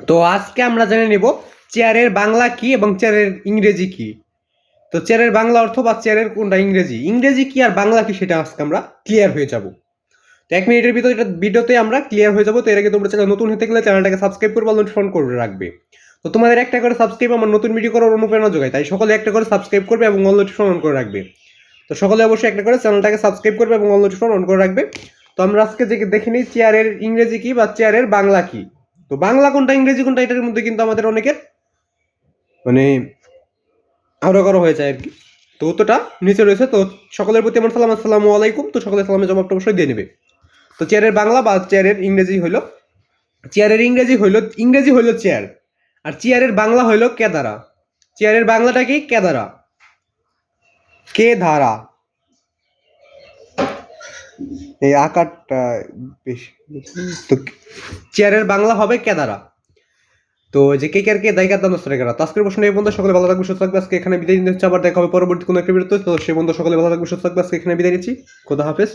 তো আজকে আমরা জেনে নেব চেয়ারের বাংলা কি এবং চেয়ারের ইংরেজি কি। তো চেয়ারের বাংলা অর্থ বা চেয়ারের কোনটা ইংরেজি? ইংরেজি কি আর বাংলা কি সেটা আজকে আমরা ক্লিয়ার হয়ে যাব। তো এক মিনিটের ভিতরে এটা ভিডিওতে আমরা ক্লিয়ার হয়ে যাব। তো এর আগে তোমরা চ্যানেল নতুন হতে গেলে চ্যানেলটাকে সাবস্ক্রাইব করবে নোটিফোন করে রাখবে। তো তোমাদের একটা করে সাবস্ক্রাইব আমার নতুন ভিডিও করার অনুপ্রেরণা যোগায়, তাই সকলে একটা করে সাবস্ক্রাইব করবে এবং অল নোটিফিকেশন অন করে রাখবে। তো সকলে অবশ্যই একটা করে চ্যানেলটাকে সাবস্ক্রাইব করবে এবং অল নোটিফিকেশন অন করে রাখবে। তো আমরা আজকে দেখে নিই, চেয়ারের ইংরেজি কি বা চেয়ারের বাংলা কি। তো বাংলা কোনটা, ইংরেজি কোনটা, এটার মধ্যে কিন্তু আমাদের অনেকের মানে করা হয়ে যায় আর কি। তো উত্তরটা নিচে রয়েছে। তো সকলের প্রতি আমার সালাম, আসসালামু আলাইকুম। তো সকলের সালামের জবাবটা অবশ্যই দিয়ে নেবে। তো চেয়ারের বাংলা বা চেয়ারের ইংরেজি হইল চেয়ারের ইংরেজি হইল, ইংরেজি হইল চেয়ার আর চেয়ারের বাংলা হইল কেদারা। চেয়ারের বাংলাটা কি? কেদারা। কে ধারা এই আকারটা বেশি। তো চেয়ারের বাংলা হবে কেদারা তো যে কে কে দায়িকার দান টাকা তো আজকের প্রশ্ন এই বন্ধু, সকলে ভালো থাকবে সুস্থ থাকবে আজকে এখানে বিদায় নিতে হচ্ছে, আবার দেখা হবে পরবর্তী কোনো একটা বিরত তো সেই বন্ধু, সকলে ভালো থাকবে সুস্থ থাকবে আজকে এখানে বিদায় নিচ্ছি। খোদা হাফেজ।